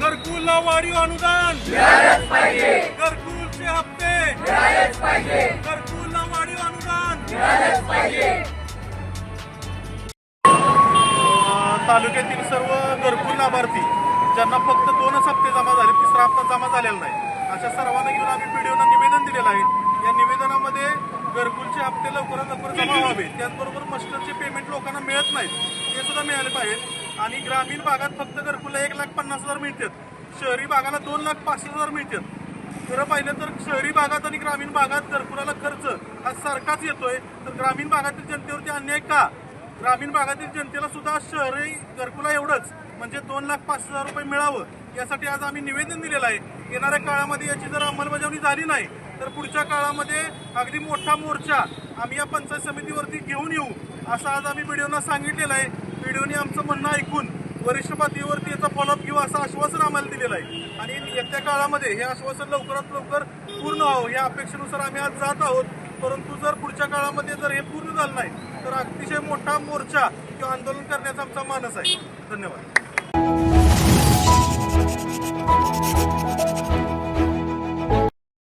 घरकुलला वाढीव अनुदान. घरकुलचे हप्ते. घरकुलला वाढीव अनुदान. तालुक्यातील सर्व घरकुल लाभार्थी ज्यांना फक्त दोनच हप्ते जमा झाले तिसरा हप्ता जमा झालेला नाही अशा सर्वांना घेऊन आम्ही पीडीओना निवेदन दिलेलं आहे. या निवेदनामध्ये घरकुलचे हप्ते लवकरात लवकर जमा व्हावे त्याचबरोबर मस्टरचे पेमेंट लोकांना मिळत नाहीत. ते सुद्धा मिळाले पाहिजे आणि ग्रामीण भागात फक्त घरकुलला एक लाख पन्नास हजार मिळतात. शहरी भागाला दोन लाख पाचशे हजार मिळतात. खरं पाहिलं तर शहरी भागात आणि ग्रामीण भागात घरकुलाला खर्च हा सारखाच येतोय. तर ग्रामीण भागातील जनतेवरती अन्याय का? ग्रामीण भागातील जनतेला सुद्धा शहरी घरकुला एवढंच म्हणजे दोन लाख पाच हजार रुपये मिळावं यासाठी आज आम्ही निवेदन दिलेलं आहे. येणाऱ्या काळामध्ये याची जर अंमलबजावणी झाली नाही तर पुढच्या काळामध्ये अगदी मोठा मोर्चा आम्ही या पंचायत समितीवरती घेऊन येऊ असं आज आम्ही व्हिडिओनं सांगितलेलं आहे. व्हिडिओने आमचं म्हणणं ऐकून वरिष्ठ पातळीवरती याचा फॉलोअप घेऊ असं आश्वासन आम्हाला दिलेलं आहे. आणि येत्या काळामध्ये हे आश्वासन लवकरात लवकर पूर्ण व्हावं या अपेक्षेनुसार आम्ही आज जात आहोत. परंतु जर पुढच्या काळामध्ये जर हे पूर्ण झालं नाही तर अतिशय मोठा मोर्चा किंवा आंदोलन करण्याचा आमचा मानस आहे. धन्यवाद.